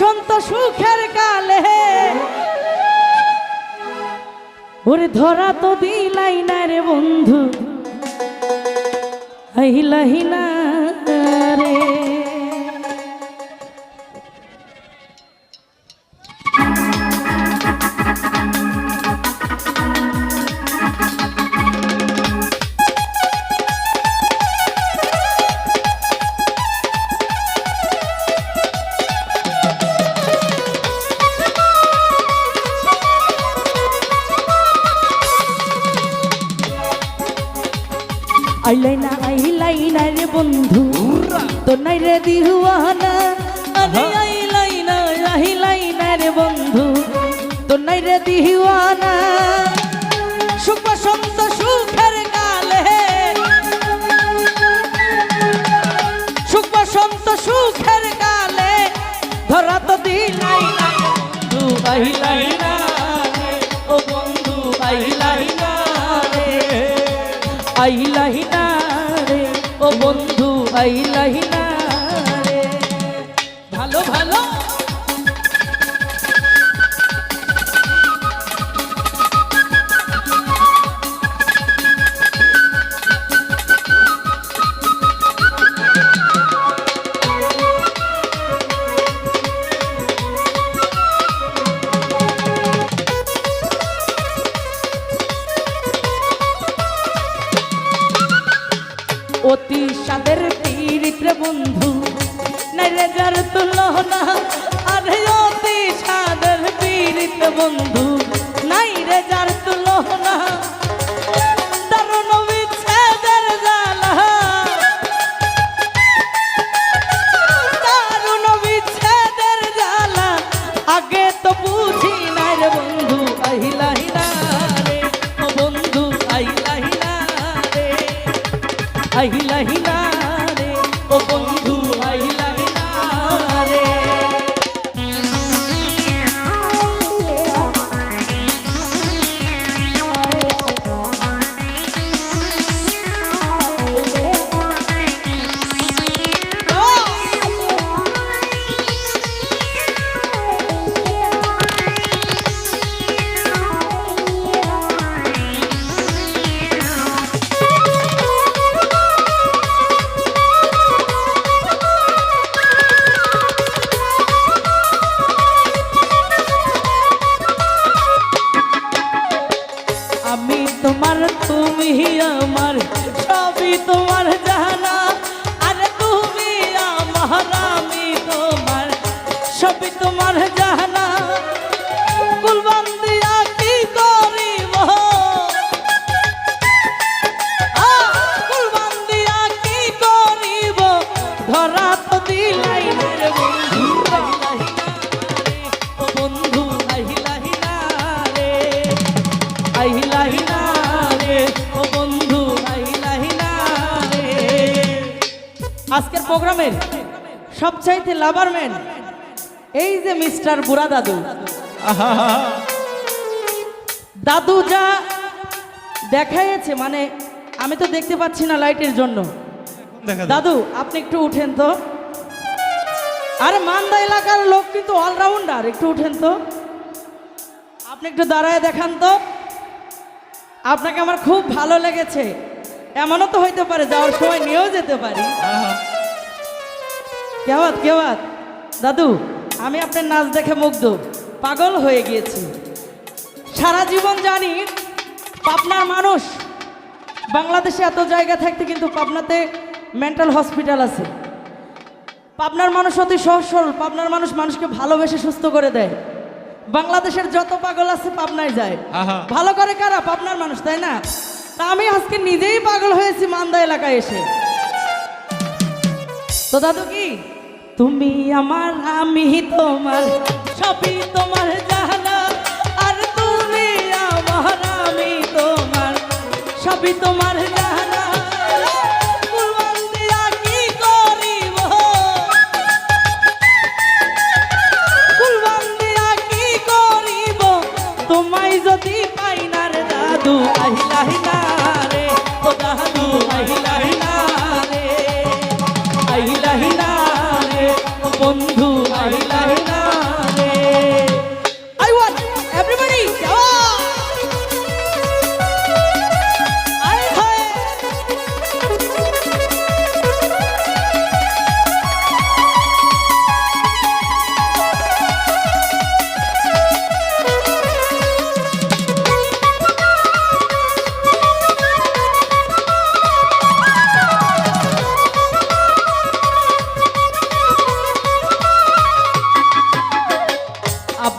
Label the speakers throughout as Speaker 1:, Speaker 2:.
Speaker 1: বসন্ত সুখের কালে। ওরে ধরা তো দিলাই না রে বন্ধু। আহিলাহি না রে। আইলাই না আইলাই না রে বন্ধু। তো নাই রে দিহুয়ানা আরে আইলাই না আইলাই না রে বন্ধু। তো নাই রে দিহুয়ানা সুখ বসন্ত সুখের কালে। সুখ বসন্ত সুখের কালে ধরা তো দিলাই না বন্ধু আইলাই না রে, ও বন্ধু আইলাই না রে। আইলাহি না আইলাহি না রে। ভালো ভালো। অতি সাদের তীরিত্রে বন্ধু। নাইলে যার তুলনা আরে অতি সাদের পীড়িত নাইরে যার আহিলাহি না তোমার জানা আরে তুমি আমার আমি তোমার সবই তোমার জানা। কুলবন্দিয়া প্রোগ্রামের সবচাইতে লাভারম্যান এই যে মিস্টার বুড়া দাদু। দাদু যা দেখাইছে মানে আমি তো দেখতে পাচ্ছি না লাইটের জন্য। দাদু আপনি একটু উঠেন তো। আরে মান্দা এলাকার লোক কিন্তু অলরাউন্ডার একটু উঠেন তো। আপনি একটু দাঁড়ায় দেখান তো। আপনাকে আমার খুব ভালো লেগেছে। এমনও তো হইতে পারে যাওয়ার সময় নিয়েও যেতে পারি। কেওয়াত কেওয়াত দাদু আমি আপনার নাচ দেখে মুগ্ধ। পাগল হয়ে গিয়েছি। সারা জীবন জানি পাবনার মানুষ। বাংলাদেশে এত জায়গা থাকতে কিন্তু পাবনাতে মেন্টাল হসপিটাল আছে। পাবনার মানুষ অতি সহজ সরল পাবনার মানুষ মানুষকে ভালোবেসে সুস্থ করে দেয়। বাংলাদেশের যত পাগল আছে পাবনায় যায়। ভালো করে কারা? পাবনার মানুষ তাই না? তা আমি আজকে নিজেই পাগল হয়েছি মান্দা এলাকায় এসে। তো দাদু কি? তুমি আমার, আমি তোমার, সবই তোমার জানা আর তুমি আমার, আমি তোমার, সবই তোমার দাদু আহিলাহি না রে ও দাদু আহিলাহি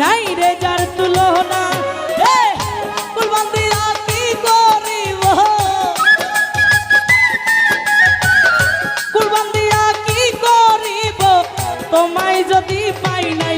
Speaker 1: নাই রে যার তুলনা। তোমায় যদি পাই দাদু